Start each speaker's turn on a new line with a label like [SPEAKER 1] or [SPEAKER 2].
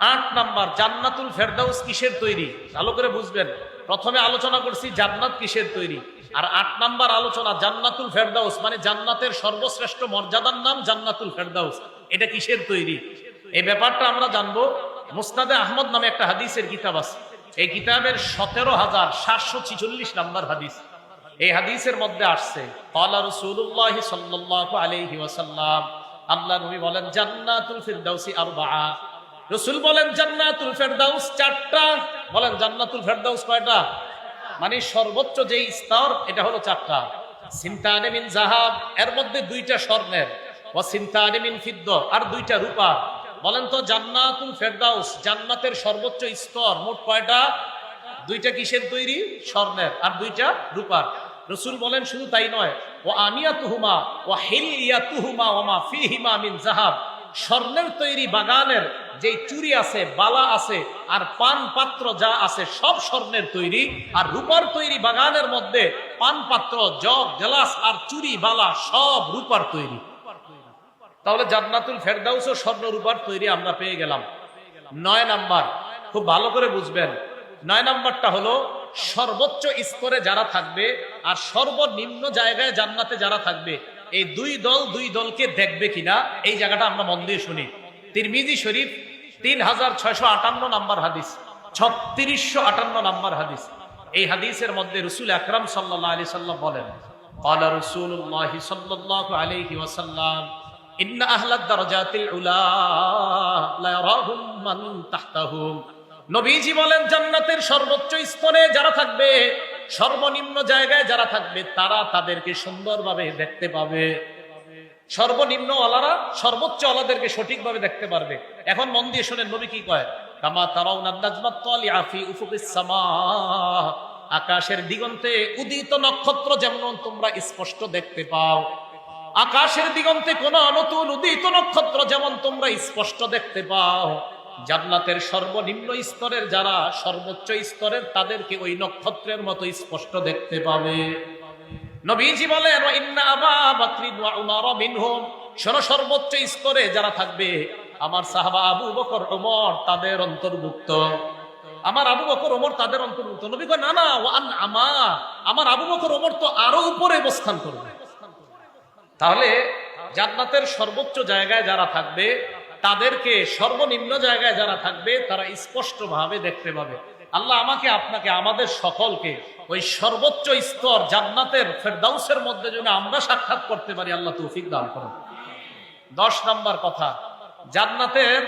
[SPEAKER 1] আট নাম্বার, জান্নাতুল ফেরদাউস কিসের তৈরি? ভালো করে বুঝবেন। প্রথমে আলোচনা করছি জান্নাত কিসের তৈরি। আর আট নাম্বার আলোচনা, জান্নাতুল ফেরদাউস মানে জান্নাতের সর্বশ্রেষ্ঠ মর্যাদার নাম জান্নাতুল ফেরদাউস। এটা কিসের তৈরি? এই ব্যাপারটা আমরা জানব। মুস্তাদে আহমদ নামে একটা হাদিসের কিতাব আছে। এই কিতাবের সতেরো হাজার সাতশো ছিচল্লিশ নাম্বার হাদিস। এই হাদিসের মধ্যে আসছে আল্লাহ নবী বলেন, জান্নাতুল ফিরদাউসি আরবাআ রসুল বলেন জান্নাতুল ফেরদাউস চারটা। বলেন জান্নাতুল ফেরদাউস কয়টা? মানে সর্বোচ্চ যে স্তর, এটা হলো চারটা। সিমতানে মিন জাহাব এর মধ্যে দুইটা স্বর্ণের। ও সিমতানে মিন ফিদ্দ, আর দুইটা রূপা। বলেন তো জান্নাতুল ফেরদাউস, জান্নাতের সর্বোচ্চ স্তর মোট কয়টা? দুইটা কিসের তৈরি? স্বর্ণের, আর দুইটা রূপার। রসুল বলেন শুধু তাই নয় ও আনিয়া তুহুমা ও হেলিয়া তুহুমা ওমা ফিহিমা মিন জাহাব স্বর্ণের তৈরি বাগানের যে চুরি আছে, বালা আছে, আর পান পাত্র যা আছে সব স্বর্ণের তৈরি, আর রূপার তৈরি বাগানের মধ্যে পান পাত্র জগ, গ্লাস আর চুরি, বালা সব রূপার তৈরি। তাহলে জান্নাতুল ফেরদাউস ও স্বর্ণ রূপার তৈরি আমরা পেয়ে গেলাম। নয় নাম্বার, খুব ভালো করে বুঝবেন, নয় নাম্বারটা হলো সর্বোচ্চ স্তরে যারা থাকবে আর সর্বনিম্ন জায়গায় জান্নাতে যারা থাকবে, এই দুই দল দুই দলকে দেখবে কিনা, এই জায়গাটা আমরা মন দিয়ে শুনি। তিরমিজি শরীফ তিন হাজার ছয়শো আটান্ন নাম্বার হাদিস ছত্রিশশো আটান্ন নাম্বার হাদিস এই হাদিসের মধ্যে রসুল আকরাম সাল্লাহ আলি সাল্লাম বলেন قال رسول الله صلى الله عليه وسلم إن أهل الدرجات العلا لا يراهم من تحتهم নবীজি বলেন জান্নাতের সর্বোচ্চ স্তরে যারা থাকবে সর্বনিম্ন জায়গায় যারা থাকবে তারা তাদেরকে সুন্দরভাবে দেখতে পাবে সর্বনিম্ন ওয়ালারা সর্বোচ্চ ওয়ালাদেরকে সঠিকভাবে দেখতে পারবে। এখন মন দিয়ে শোনেন, নবী কি কয়? কামা তারাও সামা। আকাশের দিগন্তে উদিত নক্ষত্র যেমন তোমরা স্পষ্ট দেখতে পাও। আকাশের দিগন্তে কোন নতুন উদিত নক্ষত্র যেমন তোমরা স্পষ্ট দেখতে পাও। জান্নাতের সর্বনিম্ন স্তরের যারা সর্বোচ্চ স্তরের, তাদেরকে ওই নক্ষত্রের মতো স্পষ্ট দেখতে পাবে। নবীজি বলেন, "ওয়া ইন্না সর্বোচ্চ স্তরে যারা থাকবে, আমার সাহাবা আবু বকর, ওমর তাদের অন্তর্ভুক্ত। আমার আবু বকর, ওমর তাদের অন্তর্ভুক্ত। নবী কয় না না ওয়ান আমা। আমার আবু বকর, ওমর তো আরও উপরে অবস্থান করবে। তাহলে জান্নাতের সর্বোচ্চ জায়গায় যারা থাকবে, তাদেরকে সর্বনিম্ন জায়গায় যারা থাকবে, তারা স্পষ্ট ভাবে দেখতে পাবে। আল্লাহ আমাকে, আপনাকে, আমাদের সকলকে ওই সর্বোচ্চ স্তর জান্নাতের ফেরদাউসের মধ্যে যেন আমরা সাক্ষাৎ করতে পারি, আল্লাহ তৌফিক দান করুন। দশ নম্বর কথা, জান্নাতের